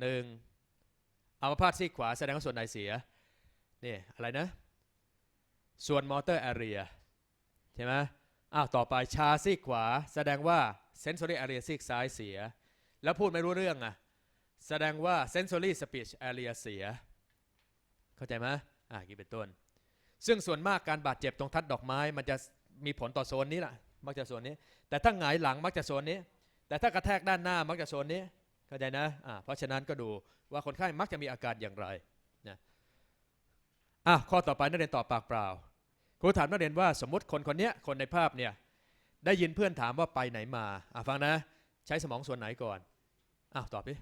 หนึ่งอัมพาตซีกขวาแสดงว่าส่วนไหนเสียนี่อะไรนะ ส่วนมอเตอร์แอเรียใช่ไหมอ้าวต่อไปชาซีกขวา แสดงว่าเซน s อรี่แอเรียซีกซ้ายเสีย แล้วพูดไม่รู้เรื่องอะแสดงว่าเซน s อรี่สปีชแอเรียเสีย เข้าใจไหมอ่าอย่เป็นต้น ซึ่งส่วนมากการบาดเจ็บตรงทัดดอกไม้ มันจะมีผลต่อโซนนี้แหละมักจะโซนนี้ แต่ถ้าหงายหลังมักจะโซนนี้ แต่ถ้ากระแทกด้านหน้ามักจะโซนนี้ เข้าใจนะอ่าเพราะฉะนั้นก็ดูว่าคนไข้มักจะมีอาการอย่างไรนะอะข้อต่อไปนักเรียนตอบปากเปล่าครูถามนักเรียนว่าสมมติคนคนนี้คนในภาพเนี่ยได้ยินเพื่อนถามว่าไปไหนมาอะฟังนะ ใช้สมองส่วนไหนก่อนอ้าวตอบดิ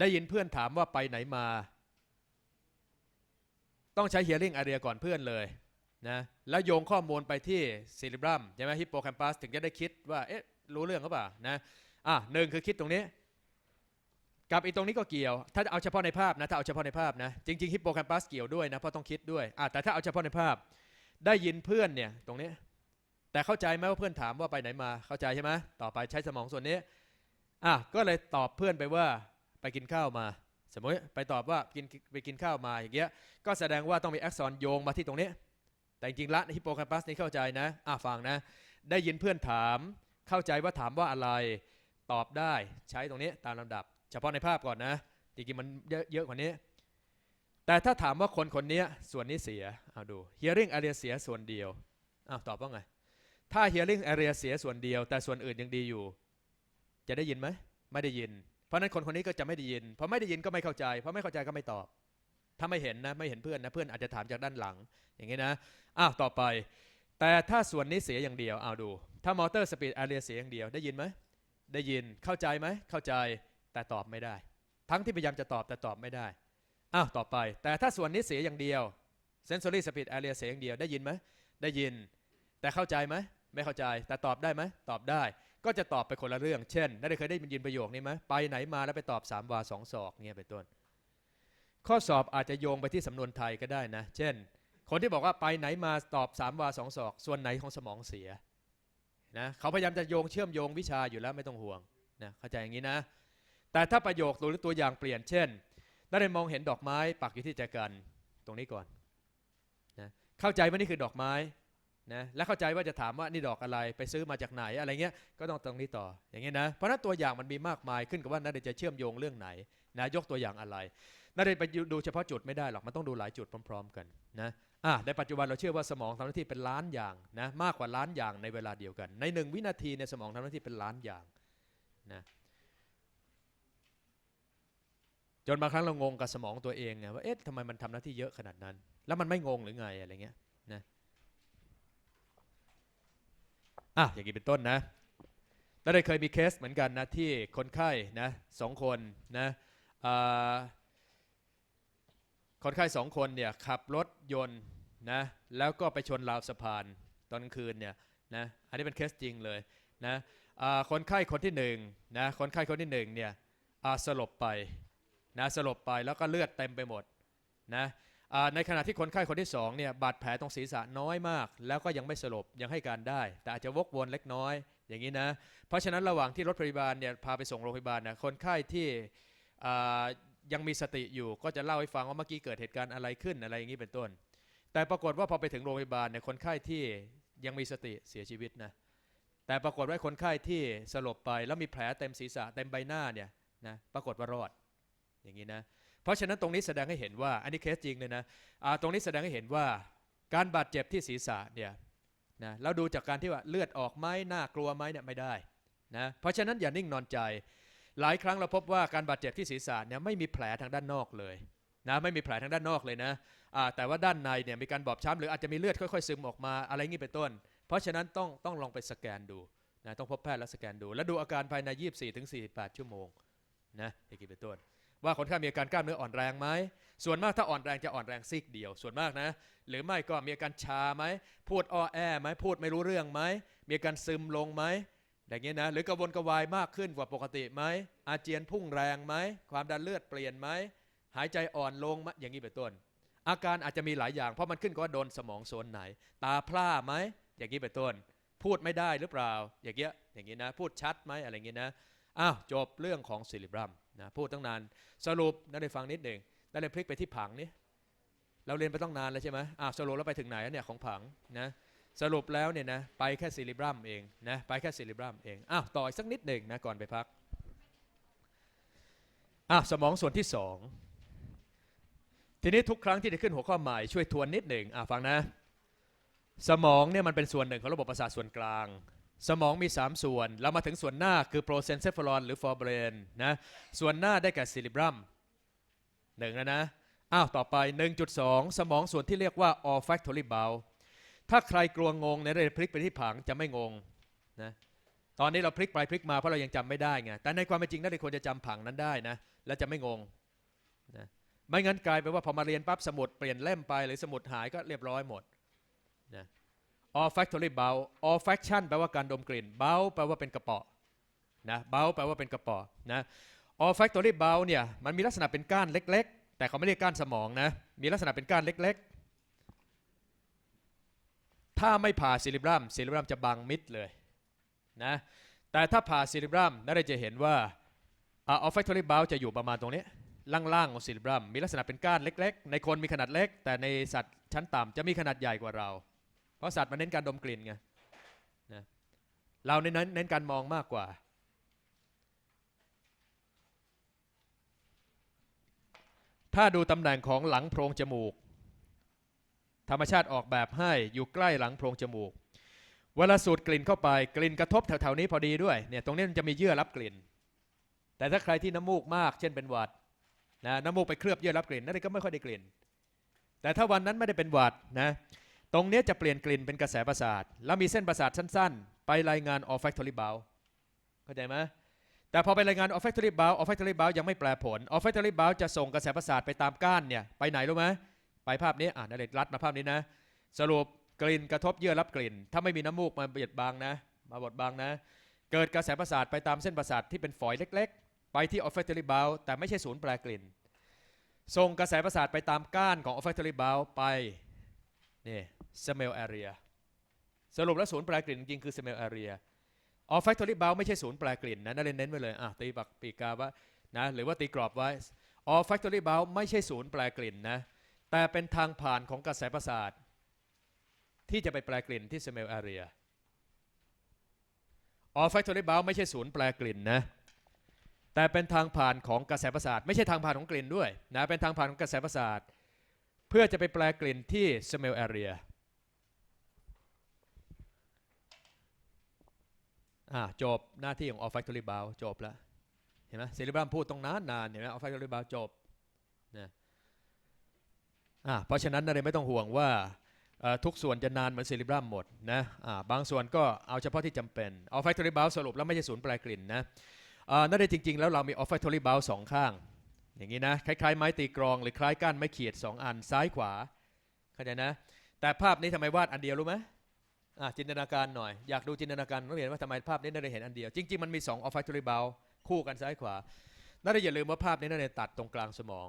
ได้ยินเพื่อนถามว่าไปไหนมา ต้องใช้ hearing area ก่อนเพื่อนเลยนะแล้วโยงข้อมูลไปที่ cerebrum ใช่ไหม hippocampus ถึงจะได้คิดว่าเอ๊ะรู้เรื่องหรือเปล่านะอะหนึ่งคือคิดตรงนี้ กับอีกตรงนี้ก็เกี่ยว ถ้าเอาเฉพาะในภาพนะ ถ้าเอาเฉพาะในภาพนะ จริงๆฮิปโปแคมปัสเกี่ยวด้วยนะ เพราะต้องคิดด้วยอะแต่ถ้าเอาเฉพาะในภาพ ได้ยินเพื่อนเนี่ย ตรงนี้ แต่เข้าใจไหมว่าเพื่อนถามว่าไปไหนมา เข้าใจใช่ไหมต่อไปใช้สมองส่วนนี้ อะ ก็เลยตอบเพื่อนไปว่าไปกินข้าวมา สมมติไปตอบว่ากินไปกินข้าวมาอย่างเงี้ย ก็แสดงว่าต้องมีแอคซอนโยงมาที่ตรงนี้ แต่จริงๆละฮิปโปแคมปัสนี่เข้าใจนะ อะฟังนะ ได้ยินเพื่อนถาม เข้าใจว่าถามว่าอะไร ตอบได้ ใช้ตรงนี้ตามลำดับ เฉพาะในภาพก่อนนะจริงๆมันเยอะเยอะกว่านี้ แต่ถ้าถามว่าคนคนนี้ส่วนนี้เสียเอาดู hearing area เสียส่วนเดียวอ้าวตอบว่าไง ถ้า hearing area เสียส่วนเดียว แต่ส่วนอื่นยังดีอยู่ จะได้ยินไหมไม่ได้ยิน เพราะนั้นคนคนนี้ก็จะไม่ได้ยินเพราะไม่ได้ยินก็ไม่เข้าใจเพราะไม่เข้าใจก็ไม่ตอบ ถ้าไม่เห็นนะไม่เห็นเพื่อนนะเพื่อนอาจจะถามจากด้านหลัง อย่างงี้นะอ้าวต่อไป แต่ถ้าส่วนนี้เสียอย่างเดียวเอาดู ถ้ามอเตอร์สปีดแอเรียเสียอย่างเดียวได้ยินไหมได้ยินเข้าใจไหมเข้าใจ แต่ตอบไม่ได้ ทั้งที่พยายามจะตอบแต่ตอบไม่ได้อ้าวต่อไป แต่ถ้าส่วนนี้เสียอย่างเดียว sensory speed area เสียอย่างเดียวได้ยินไหมได้ยิน แต่เข้าใจไหมไม่เข้าใจแต่ตอบได้ไหมตอบได้ ก็จะตอบไปคนละเรื่อง เช่นนักเรียนเคยได้ยินประโยคนี้ไหมไปไหนมาแล้วไปตอบสามวาสองศอกเนี่ยเป็นต้น ข้อสอบอาจจะโยงไปที่สำนวนไทยก็ได้นะ เช่น คนที่บอกว่าไปไหนมาตอบสามวาสองศอก ส่วนไหนของสมองเสียนะเขาพยายามจะโยงเชื่อมโยงวิชาอยู่แล้วไม่ต้องห่วงนะเข้าใจอย่างนี้นะ แต่ถ้าประโยคตัวหรือตัวอย่างเปลี่ยนเช่นนักเรียนมองเห็นดอกไม้ปักอยู่ที่แจกันตรงนี้ก่อนนะเข้าใจว่านี่คือดอกไม้นะและเข้าใจว่าจะถามว่านี่ดอกอะไรไปซื้อมาจากไหนอะไรเงี้ยก็ต้องตรงนี้ต่ออย่างนี้นะเพราะนั้นตัวอย่างมันมีมากมายขึ้นกับว่านักเรียนจะเชื่อมโยงเรื่องไหนนะยกตัวอย่างอะไรนักเรียนไปดูเฉพาะจุดไม่ได้หรอกมันต้องดูหลายจุดพร้อม ๆ กันนะอะในปัจจุบันเราเชื่อว่าสมองทำหน้าที่เป็นล้านอย่างนะมากกว่าล้านอย่างในเวลาเดียวกัน ในหนึ่งวินาทีในยสมองทำหน้าที่เป็นล้านอย่างนะ จนบางครั้งเรางงกับสมองตัวเองไงว่าเอ๊ะทำไมมันทำหน้าที่เยอะขนาดนั้น แล้วมันไม่งงหรือไงอะไรเงี้ยนะอะอย่างนี้เป็นต้นนะแล้วได้เคยมีเคสเหมือนกันนะที่คนไข้นะสองคนนะคนไข้สองคนเนี่ยขับรถยนต์นะแล้วก็ไปชนราวสะพานตอนกลางคืนเนี่ยนะอันนี้เป็นเคสจริงเลยนะคนไข้คนที่หนึ่งนะคนไข้คนที่หนึ่งเนี่ยสลบไป นะสลบไปแล้วก็เลือดเต็มไปหมดนะในขณะที่คนไข้คนที่สองเนี่ยบาดแผลตรงศีรษะน้อยมาก แล้วก็ยังไม่สลบยังให้การได้ แต่อาจจะวกวนเล็กน้อยอย่างนี้นะเพราะฉะนั้นระหว่างที่รถพยาบาลเนี่ยพาไปส่งโรงพยาบาลนะคนไข้ที่ยังมีสติอยู่ก็จะเล่าให้ฟังว่าเมื่อกี้เกิดเหตุการณ์อะไรขึ้นอะไรอย่างนี้เป็นต้น แต่ปรากฏว่าพอไปถึงโรงพยาบาลเนี่ยคนไข้ที่ยังมีสติเสียชีวิตนะแต่ปรากฏว่าคนไข้ที่สลบไปแล้วมีแผลเต็มศีรษะเต็มใบหน้าเนี่ยนะปรากฏว่ารอด อย่างนี้นะเพราะฉะนั้นตรงนี้แสดงให้เห็นว่าอันนี้เคสจริงเลยนะอ่าตรงนี้แสดงให้เห็นว่าการบาดเจ็บที่ศีรษะเนี่ยนะแล้วดูจากการที่ว่าเลือดออกไหมน่ากลัวไหมเนี่ยไม่ได้นะเพราะฉะนั้นอย่านิ่งนอนใจ หลายครั้งเราพบว่าการบาดเจ็บที่ศีรษะเนี่ยไม่มีแผลทางด้านนอกเลยนะไม่มีแผลทางด้านนอกเลยนะอ่าแต่ว่าด้านในเนี่ยมีการบอบช้ำหรืออาจจะมีเลือดค่อยๆซึมออกมาอะไรงี้เป็นต้น เพราะฉะนั้นต้องต้องลองไปสแกนดูนะต้องพบแพทย์แล้วสแกนดู แล้วดูอาการภายใน 24ถึง48 ชั่วโมงนะอย่างนี้เป็นต้น ว่าคนไข้มีอาการกล้ามเนื้ออ่อนแรงไหมส่วนมากถ้าอ่อนแรงจะอ่อนแรงซีกเดียว ส่วนมากนะ หรือไม่ก็มีอาการชาไหมพูดอ้อแอไหมพูดไม่รู้เรื่องไหมมีอาการซึมลงไหมอย่างนี้นะหรือกระวนกระวายมากขึ้นกว่าปกติไหมอาเจียนพุ่งแรงไหมความดันเลือดเปลี่ยนไหมหายใจอ่อนลงไหมอย่างนี้เป็นต้น อาการอาจจะมีหลายอย่าง เพราะมันขึ้นกับว่าโดนสมองโซนไหน ตาพร่าไหมอย่างนี้เป็นต้น พูดไม่ได้หรือเปล่า อย่างเงี้ยอย่างนี้นะ พูดชัดไหมอะไรอย่างนี้นะอ้าวจบเรื่องของซิลิบรัม นะพูดตั้งนานสรุปนักเรียนฟังนิดหนึ่งนักเรียนพลิกไปที่ผังนี้เราเรียนไปต้องนานแล้วใช่ไหมอ่าสรุปแล้วไปถึงไหนเนี่ยของผังนะสรุปแล้วเนี่ยนะไปแค่ซิลิบรัมเองนะไปแค่ซิลิบรัมเองอ้าวต่ออีกสักนิดหนึ่งนะก่อนไปพักอะสมองส่วนที่สองทีนี้ทุกครั้งที่จะขึ้นหัวข้อใหม่ช่วยทวนนิดหนึ่งอะฟังนะ สมองเนี่ยมันเป็นส่วนหนึ่งของระบบประสาทส่วนกลาง สมองมี 3 ส่วน เรามาถึงส่วนหน้าคือโปรเซนเซฟ a ลอนหรือ forebrain นะ ส่วนหน้าได้แก่ซิลิบรัมหนึ่งแล้วนะ อ้าว ต่อไป 1.2 สมองส่วนที่เรียกว่า olfactory bulb ถ้าใครกลัวงงในเรื่องพลิกไปที่ผังจะไม่งงนะ ตอนนี้เราพลิกไปพลิกมาเพราะเรายังจำไม่ได้ไง แต่ในความเป็นจริงนักเรียนควรจะจำผังนั้นได้นะ และจะไม่งงนะ ไม่งั้นกลายเป็นว่าพอมาเรียนปั๊บสมุดเปลี่ยนเล่มไปหรือสมุดหายก็เรียบร้อยหมดนะ olfactory bulb olfaction แปลว่าการดมกลิ่น bulb แปลว่าเป็นกระป๋อนะ bulb แปลว่าเป็นกระป๋อนะ olfactory bulb เนี่ยมันมีลักษณะเป็นก้านเล็ก ๆ แต่เขาไม่เรียกก้านสมองนะมีลักษณะเป็นก้านเล็ก ๆ ถ้าไม่ผ่าซิลิบรัมซิลิบรัมจะบังมิดเลยนะแต่ถ้าผ่าซิลิบรัมน่าจะเห็นว่า olfactory bulb จะอยู่ประมาณตรงนี้ ล่างๆของซิลิบรัมมีลักษณะเป็นก้านเล็ก ๆ ในคนมีขนาดเล็ก แต่ในสัตว์ชั้นต่ำจะมีขนาดใหญ่กว่าเรา เพราะสัตว์มันเน้นการดมกลิ่นไงนะเราเน้นเน้นการมองมากกว่า ถ้าดูตำแหน่งของหลังโพรงจมูก ธรรมชาติออกแบบให้อยู่ใกล้หลังโพรงจมูก เวลาสูดกลิ่นเข้าไปกลิ่นกระทบแถวๆนี้พอดีด้วยเนี่ยตรงนี้มันจะมีเยื่อรับกลิ่น แต่ถ้าใครที่น้ำมูกมากเช่นเป็นหวัดนะน้ำมูกไปเคลือบเยื่อรับกลิ่นนั่นก็ไม่ค่อยได้กลิ่น แต่ถ้าวันนั้นไม่ได้เป็นหวัดนะ ตรงนี้จะเปลี่ยนกลิ่นเป็นกระแสประสาท แล้วมีเส้นประสาทสั้น ๆ ไปรายงาน olfactory bulb เข้าใจไหมแต่พอไปรายงาน olfactory bulb olfactory bulb ยังไม่แปลผล olfactory bulb จะส่งกระแสประสาทไปตามก้านเนี่ยไปไหนรู้ไหมไปภาพนี้อ่านเด็กรัดมาภาพนี้นะ สรุปกลิ่นกระทบเยื่อรับกลิ่น ถ้าไม่มีน้ำมูกมาเบียดบังนะ มาบดบังนะ เกิดกระแสประสาทไปตามเส้นประสาทที่เป็นฝอยเล็ก ๆ ไปที่ olfactory bulb แต่ไม่ใช่ศูนย์แปลกลิ่นส่งกระแสประสาทไปตามก้านของ olfactory bulb ไปนี่ smell area สรุปแล้วศูนย์แปลกลิ่นจริงคือ smell area olfactory bulb ไม่ใช่ศูนย์แปลกลิ่นนะนักเรียนเน้นไว้เลยอะตีปักปีกาว่านะหรือว่าตีกรอบไว้ olfactory bulb ไม่ใช่ศูนย์แปลกลิ่นนะแต่เป็นทางผ่านของกระแสประสาท ที่จะไปแปลกลิ่นที่ smell area olfactory bulb ไม่ใช่ศูนย์แปลกลิ่นนะแต่เป็นทางผ่านของกระแสประสาท ไม่ใช่ทางผ่านของกลิ่นด้วยนะเป็นทางผ่านของกระแสประสาท เพื่อจะไปแปลกลิ่นที่ smell area อ่าจบหน้าที่ของ olfactory bulb จบแล้วเห็นไหมซิลิบัมพูดตรงนั้นนานเห็นไหม olfactory bulb จบนะอ่าเพราะฉะนั้นอะไรไม่ต้องห่วงว่าทุกส่วนจะนานเหมือนซิลิบัมหมดนะอ่าบางส่วนก็เอาเฉพาะที่จำเป็น olfactory bulb สรุปแล้วไม่ใช่ศูนย์แปลกลิ่นนะอ่านั่นเองจริง ๆ แล้วเรามี olfactory bulb สองข้าง อย่างนี้นะคล้าย ๆ ไม้ตีกรองหรือคล้ายก้านไม้เขียดสองอันซ้ายขวาเข้าใจนะแต่ภาพนี้ทำไมวาดอันเดียวรู้ไหม จินตนาการหน่อย อยากดูจินตนาการนักเรียนว่าทำไมภาพนี้นักเรียนเห็นอันเดียว จริง ๆ มันมี2 olfactory b o u คู่กันซ้ายขวานักเรียนอย่าลืมว่าภาพนี้นักเรียนตัดตรงกลางสมอง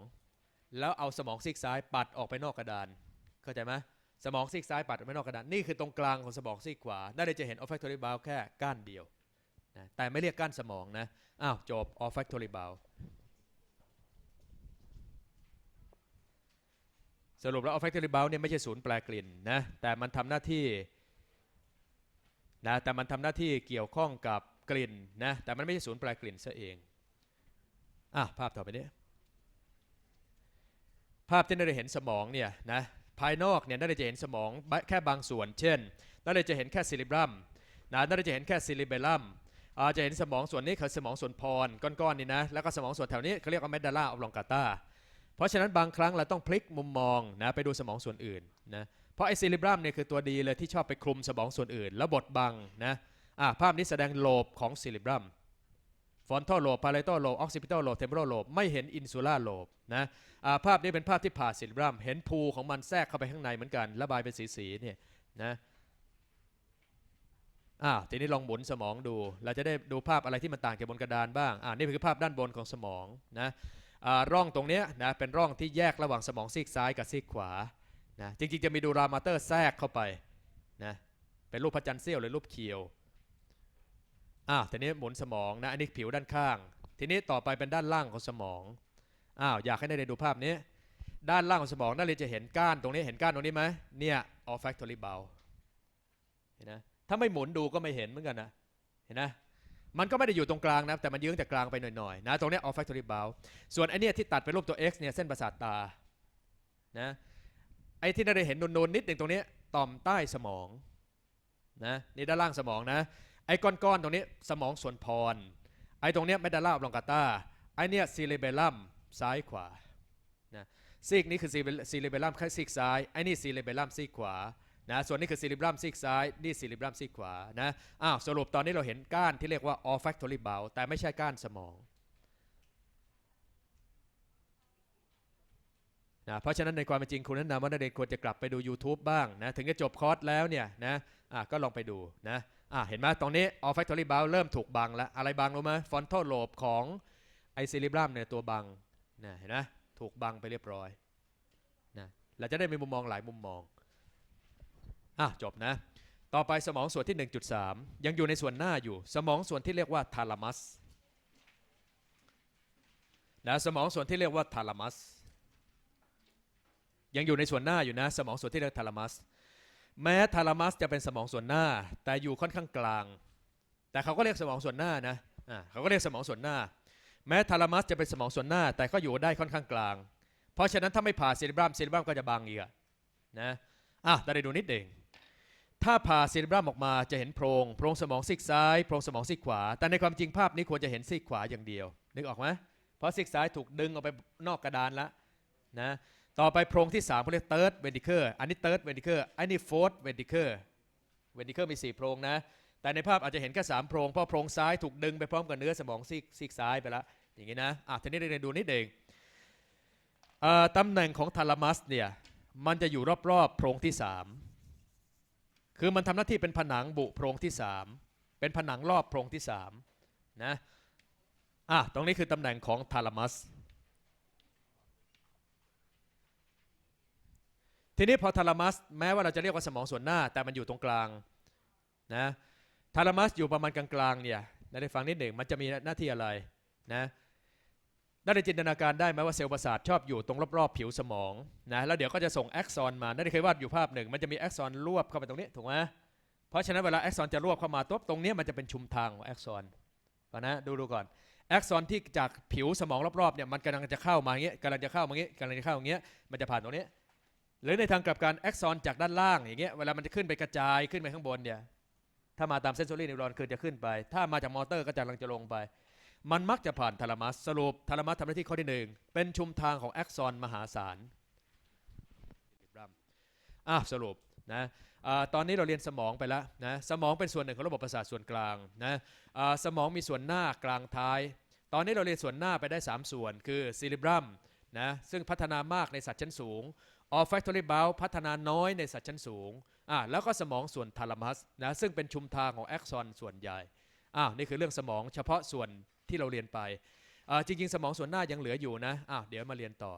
แล้วเอาสมองซีกซ้ายปัดออกไปนอกกระดานเข้าใจไหมสมองซีกซ้ายปัดออกไปนอกกระดานนี่คือตรงกลางของสมองซีกขวานักเรียนจะเห็น olfactory b o u แค่ก้านเดียวนะแต่ไม่เรียกก้านสมองนะอ้าวจบ olfactory b o u สรุปแล้ว olfactory bulb เนี่ยไม่ใช่ศูนย์แปลกลิ่นนะแต่มันทำหน้าที่ นะแต่มันทำหน้าที่เกี่ยวข้องกับกลิ่นนะแต่มันไม่ใช่ศูนย์ปลายกลิ่นซะเองอะภาพต่อไปนี้ ภาพที่เราได้เห็นสมองเนี่ยนะภายนอกเนี่ยน่าจะเห็นสมองแค่บางส่วน เช่นน่าจะเห็นแค่ซิลิบรัมนะน่าจะเห็นแค่ซิลิเบลัมอาจจะเห็นสมองส่วนนี้คือสมองส่วนพรก้อนๆนี่นะแล้วก็สมองส่วนแถวนี้เขาเรียกว่าเมดดาล่าออฟลองกาตาเพราะฉะนั้นบางครั้งเราต้องพลิกมุมมองนะไปดูสมองส่วนอื่นนะ เพราะไอ้ซิลิบรัมเนี่ยคือตัวดีเลยที่ชอบไปคลุมสมองส่วนอื่น แล้วบดบังนะอะภาพนี้แสดงโลบของซิลิบรัมฟอนทัลโลบพาเลโตโลบออกซิปิตอลโลบเทมโพโลบไม่เห็นอินซูล่าโลบนะอะภาพนี้เป็นภาพที่ผ่าซิลิบรัมเห็นภูของมันแทรกเข้าไปข้างในเหมือนกันระบายเป็นสีๆเนี่ยนะอ่าทีนี้ลองหมุนสมองดู เราจะได้ดูภาพอะไรที่มันต่างจากบนกระดานบ้างอ่านี่คือภาพด้านบนของสมองนะอ่าร่องตรงเนี้ยนะเป็นร่องที่แยกระหว่างสมองซีกซ้ายกับซีกขวา นะจริงๆจะมีดูรามาเตอร์แทรกเข้าไปนะเป็นรูปพระจันทร์เสี้ยวหรือรูปเคียวอ่าทีนี้หมุนสมองนะอันนี้ผิวด้านข้าง ทีนี้ต่อไปเป็นด้านล่างของสมองอ้าวอยากให้ได้ดูภาพนี้ ด้านล่างของสมองนักเรียจะเห็นก้านตรงนี้เห็นก้านตรงนี้ไหมเนี่ย olfactory bulb เห็นนะถ้าไม่หมุนดูก็ไม่เห็นเหมือนกันนะเห็นนะมันก็ไม่ได้อยู่ตรงกลางนะแต่มันยื้องจากกลางไปหน่อยๆนะตรงนี้ย olfactory bulb ส่วนไอเนี่ยที่ตัดเป็นรูปตัว X เนี่ยเส้นประสาทตานะ ไอ้ที่นักเรียเห็นนูนๆนิดหนึ่งตรงนี้ต่อมใต้สมองนะนี่ด้านล่างสมองนะไอ้ก้อนๆตรงนี้สมองส่วนพร ไอ้ตรงเนี้ยเมดาล่าอบลองกาตาไอ้เนี่ยซีเรเบลัมซ้ายขวานะซีกนี้คือซีเรเบลัมแค่ซีกซ้ายไอ้นี่ซีเรเบลัมซีกขวานะส่วนนี้คือซีเรเบลัมซีกซ้าย นี่ซีเรเบลัมซีกขวานะอ้าวสรุปตอนนี้เราเห็นก้านที่เรียกว่า olfactory bulb แต่ไม่ใช่ก้านสมอง นะเพราะฉะนั้นในความเป็นจริงคุณแนะนำว่านักเรียนควรจะกลับไปดู YouTube บ้างนะถึงจะจบคอร์สแล้วเนี่ยนะอะก็ลองไปดูนะอะเห็นไหมตรงนี้ olfactory bulb เริ่มถูกบังแล้ว อะไรบังรู้ไหม frontal lobe ของไอซิลิบรัมเนี่ยตัวบังนะเห็นไหมถูกบังไปเรียบร้อยนะเราจะได้มีมุมมองหลายมุมมองอะจบนะ ต่อไปสมองส่วนที่ 1.3 ยังอยู่ในส่วนหน้าอยู่ สมองส่วนที่เรียกว่าทาลามัสนะสมองส่วนที่เรียกว่าทาลามัส ยังอยู่ในส่วนหน้าอยู่นะ สมองส่วนที่เรียกทาลามัส แม้ทาลามัสจะเป็นสมองส่วนหน้า แต่อยู่ค่อนข้างกลาง แต่เขาก็เรียกสมองส่วนหน้านะอ่าเขาก็เรียกสมองส่วนหน้า แม้ทาลามัสจะเป็นสมองส่วนหน้า แต่ก็อยู่ได้ค่อนข้างกลาง เพราะฉะนั้นถ้าไม่ผ่าเซริบรัมเซริบรัมก็จะบางอีกนะอะได้ดูนิดเองถ้าผ่าเซริบรัมออกมาจะเห็นโพรงโพรงสมองซีกซ้ายโพรงสมองซีกขวา แต่ในความจริงภาพนี้ควรจะเห็นซีกขวาอย่างเดียว นึกออกไหมเพราะซีกซ้ายถูกดึงออกไปนอกกระดานแล้วนะ ต่อไปโพรงที่3เขาเรียก third ventricle อันนี้ third ventricle อันนี้ fourth ventricle ventricle มี 4 โพรงนะ แต่ในภาพอาจจะเห็นแค่3โพรงเพราะโพรงซ้ายถูกดึงไปพร้อมกับเนื้อสมองซีกซีกซ้ายไปแล้วอย่างนี้นะอะทีนี้เรียนดูนิดเองเตำแหน่งของทาลามัสเนี่ยมันจะอยู่รอบๆโพรงที่ 3 คือมันทำหน้าที่เป็นผนังบุโพรงที่ 3 เป็นผนังรอบโพรงที่3นะอะตรงนี้คือตำแหน่งของทาลามัส ทีนี้พอทาลามัสแม้ว่าเราจะเรียกว่าสมองส่วนหน้า แต่มันอยู่ตรงกลางนะทาลามัสอยู่ประมาณกลางๆเนี่ยได้ฟังนิดหนึ่งมันจะมีหน้าที่อะไรนะน่าได้จินตนาการได้ไหมว่าเซลล์ประสาทชอบอยู่ตรงรอบๆผิวสมองนะแล้วเดี๋ยวก็จะส่งแอ็กซอนมาน่าได้เคยวาดอยู่ภาพหนึ่ง มันจะมีแอ็กซอนรวบเข้าไปตรงนี้ถูกไหมเพราะฉะนั้นเวลาแอ็กซอนจะรวบเข้ามาตัวตรงนี้มันจะเป็นชุมทางของแอ็กซอนก่อนนะดูดูก่อนแอ็กซอนที่จากผิวสมองรอบๆเนี่ยมันกำลังจะเข้ามาอย่างเงี้ยกำลังจะเข้ามาอย่างเงี้ยกำลังจะเข้าอย่างเงี้ยมันจะผ่านตรงนี้ หรือในทางกลับกันแอ็กซอนจากด้านล่างอย่างเงี้ยเวลามันจะขึ้นไปกระจายขึ้นไปข้างบนเนี่ยถ้ามาตามเซนซอรี่นิวรอนคือจะขึ้นไป ถ้ามาจากมอเตอร์ก็จะกำลังจะลงไป มันมักจะผ่านทาลามัสสรุปทาลามัสทำหน้าที่ข้อที่หนึ่งเป็นชุมทางของแอ็กซอนมหาศาลอะสรุปนะอตอนนี้เราเรียนสมองไปแล้วนะสมองเป็นส่วนหนึ่งของระบบประสาทส่วนกลางนะสมองมีส่วนหน้ากลางท้าย ตอนนี้เราเรียนส่วนหน้าไปได้ 3 ส่วน คือซิลิบรัมนะซึ่งพัฒนามากในสัตว์ชั้นสูง ออฟแฟคทอรี่บาลพัฒนาน้อยในสัตว์ชั้นสูงอะแล้วก็สมองส่วนทาลามัสนะซึ่งเป็นชุมทางของแอคซอนส่วนใหญ่อ้าวนี่คือเรื่องสมองเฉพาะส่วนที่เราเรียนไปอ่าจริงๆ สมองส่วนหน้ายังเหลืออยู่นะอ้าวเดี๋ยวมาเรียนต่อ